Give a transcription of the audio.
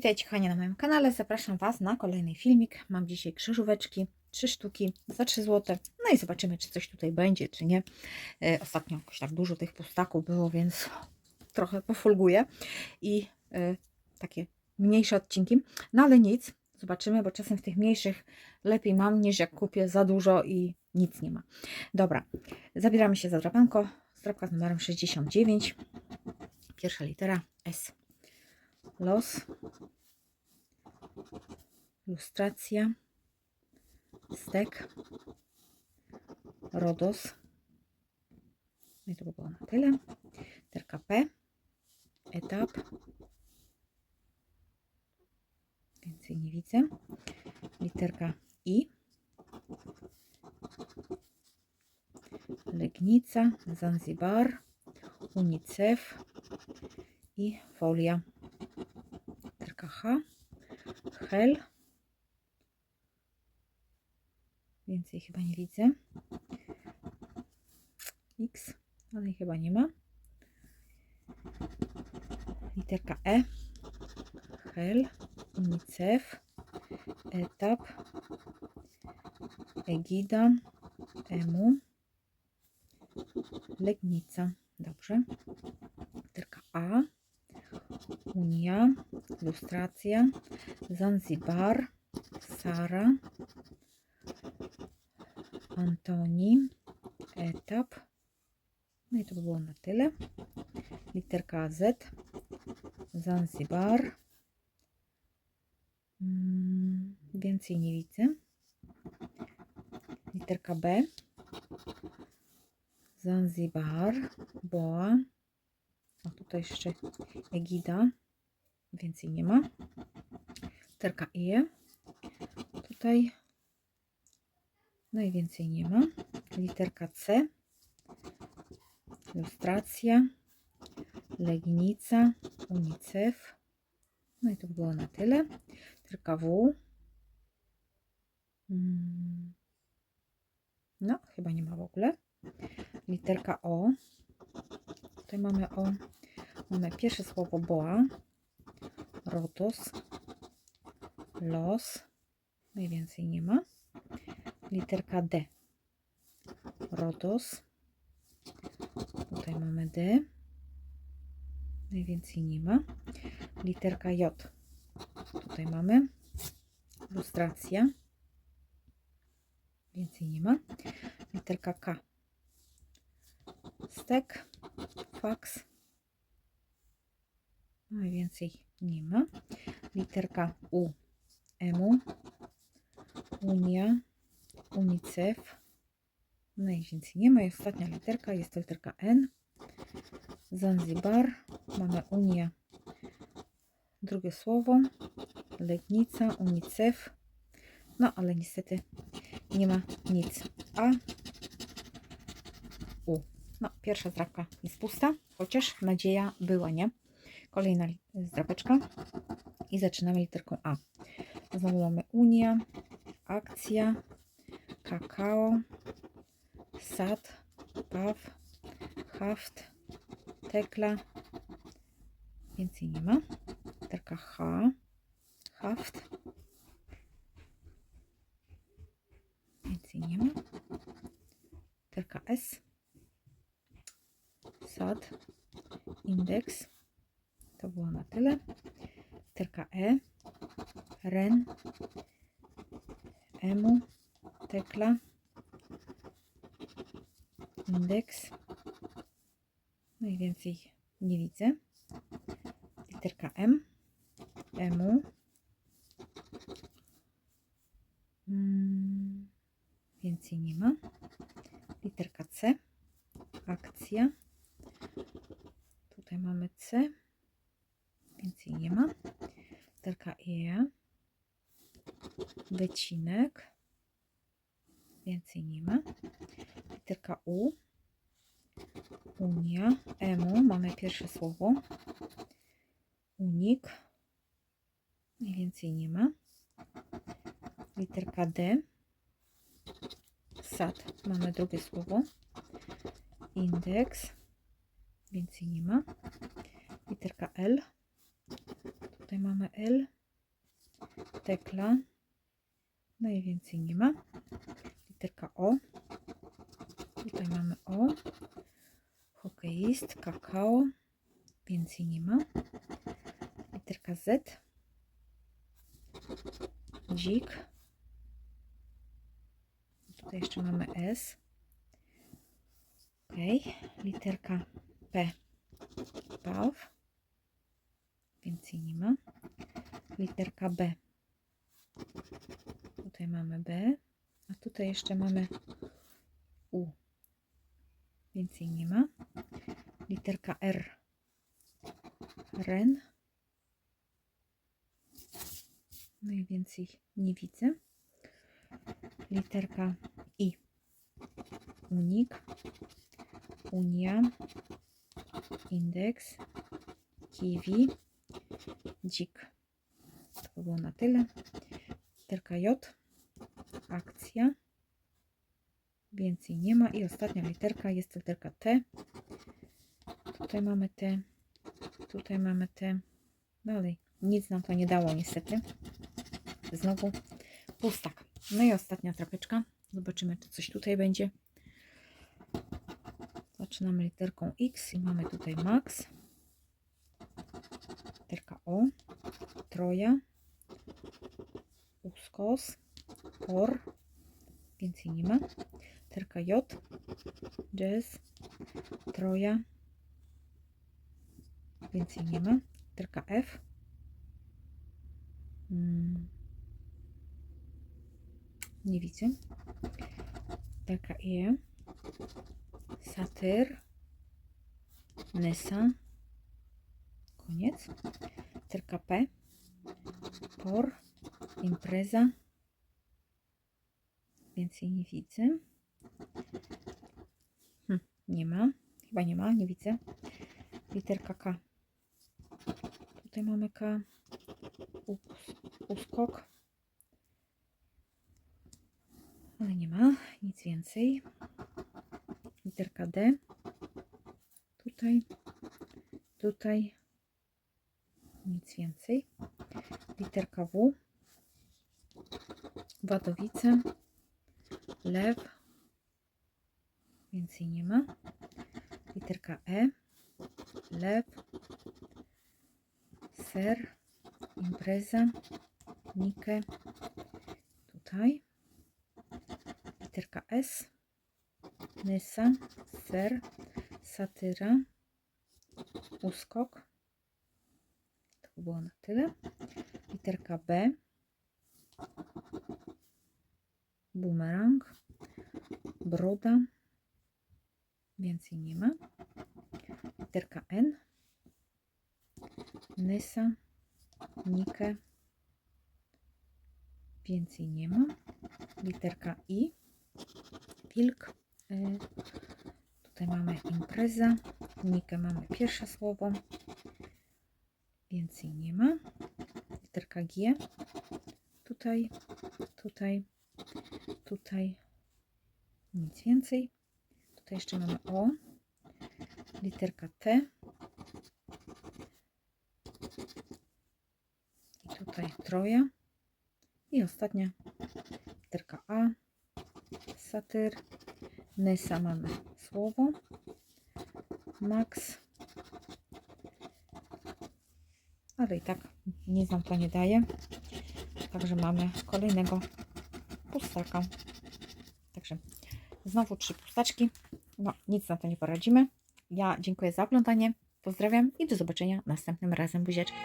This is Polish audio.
Witajcie kochani na moim kanale, zapraszam Was na kolejny filmik. Mam dzisiaj krzyżóweczki, trzy sztuki za 3 zł. No i zobaczymy, czy coś tutaj będzie, czy nie. E, Ostatnio jakoś tak dużo tych pustaków było, więc trochę pofulguję. I e, takie mniejsze odcinki. No ale nic, zobaczymy, bo czasem w tych mniejszych lepiej mam, niż jak kupię za dużo i nic nie ma. Dobra, zabieramy się za drapanko. Zdrapka z numerem 69. Pierwsza litera S. Los. Lustracja. Stek. Rodos. No i to by było na tyle. Literka P. Etap. Więcej nie widzę. Literka I. Legnica, Zanzibar, UNICEF i folia. H. Hel. Więcej chyba nie widzę. X, ale chyba nie ma. Literka E. Hel. UNICEF. Etap. Egida. Emu. Legnica. Dobrze. Literka A. Unia. Ilustracja. Zanzibar. Sara. Antoni. Etap. No i to by było na tyle. Literka Z. Zanzibar. Mm, Więcej nie widzę. Literka B. Zanzibar, Boa. O, tutaj jeszcze Egida. Więcej nie ma. Literka I. Tutaj. No i więcej nie ma. Literka C. Ilustracja. Legnica. UNICEF. No i to by było na tyle. Literka W. Mm. No, chyba nie ma w ogóle literka O. Tutaj mamy O. Mamy pierwsze słowo boa, rotos, los. Mniej więcej nie ma. Literka D. Rotos. Tutaj mamy D. Najwięcej nie ma. Literka J. Tutaj mamy ilustracja. Więcej nie ma. Literka K stek, faks. No i więcej nie ma. Literka U, EMU, Unia, UNICEF. No i więcej nie ma. I ostatnia literka jest to literka N. Zanzibar. Mamy Unia. Drugie słowo. Legnica, UNICEF. No ale niestety nie ma nic. A. No, pierwsza zdrapka jest pusta, chociaż nadzieja była, nie? Kolejna zdrapeczka i zaczynamy literką A. Znowu mamy Unia, Akcja, Kakao, Sad, Paw, Haft, Tekla. Więcej nie ma. Literka H, Haft. Więcej nie ma. Literka S sad, indeks. To było na tyle. Literka E, ren, emu, tekla, indeks. No i więcej nie widzę. Literka M, emu. Mm, więcej nie ma. Literka C, akcja. Mamy C. Więcej nie ma. Literka E. Wycinek. Więcej nie ma. Literka U. Unia. Emu. Mamy pierwsze słowo. Unik. Mniej więcej nie ma. Literka D. Sad. Mamy drugie słowo. Indeks. Więcej nie ma. Literka L. Tutaj mamy L, tekla, no i więcej nie ma. Literka O, tutaj mamy O, hokeist, kakao, więcej nie ma. Literka Z, dzik, tutaj jeszcze mamy S, ok, literka P, paw, więcej nie ma. Literka B. Tutaj mamy B, a tutaj jeszcze mamy U. Więcej nie ma. Literka R. Ren. No i więcej nie widzę. Literka I. Unik. Unia. Indeks. Kiwi. Dzik. To by było na tyle. Literka J. Akcja. Więcej nie ma. I ostatnia literka jest literka T. Tutaj mamy T. Tutaj mamy T. Dalej. Nic nam to nie dało niestety. Znowu pustak. No i ostatnia trapeczka. Zobaczymy, czy coś tutaj będzie. Zaczynamy literką X i mamy tutaj max. Literka O. Troja. Uskos. Or. Więcej nie ma. Literka J. Jazz. Troja. Więcej nie ma. Literka F. Mm. Nie widzę. Literka E. Satyr. Nesa. Koniec. Literka P. Por. Impreza. Więcej nie widzę. Hm, nie ma. Chyba nie ma, nie widzę. Literka K. Tutaj mamy K. Us- Uskok. Ale nie ma nic więcej. Literka D. Tutaj. Tutaj. Nic więcej. Literka W. Wadowice. Lew. Więcej nie ma. Literka E. Lew. Ser. Impreza. Nikę. Tutaj. Literka S. Nysa. Ser. Satyra. Uskok. To by było na tyle. Literka B. Bumerang. Broda. Więcej nie ma. Literka N. Nysa. Nikę. Więcej nie ma. Literka I. Wilk. Y, Tutaj mamy impreza. Nikę mamy pierwsze słowo. Więcej nie ma. Literka G. Tutaj, tutaj, tutaj. Nic więcej. Tutaj jeszcze mamy O. Literka T. I tutaj troja. I ostatnia literka A. Satyr. Nysa mamy słowo. Max. Ale i tak nic nam to nie daje. Także mamy kolejnego pustaka. Także znowu trzy pustaczki. No, nic na to nie poradzimy. Ja dziękuję za oglądanie. Pozdrawiam i do zobaczenia następnym razem. Buziaczki.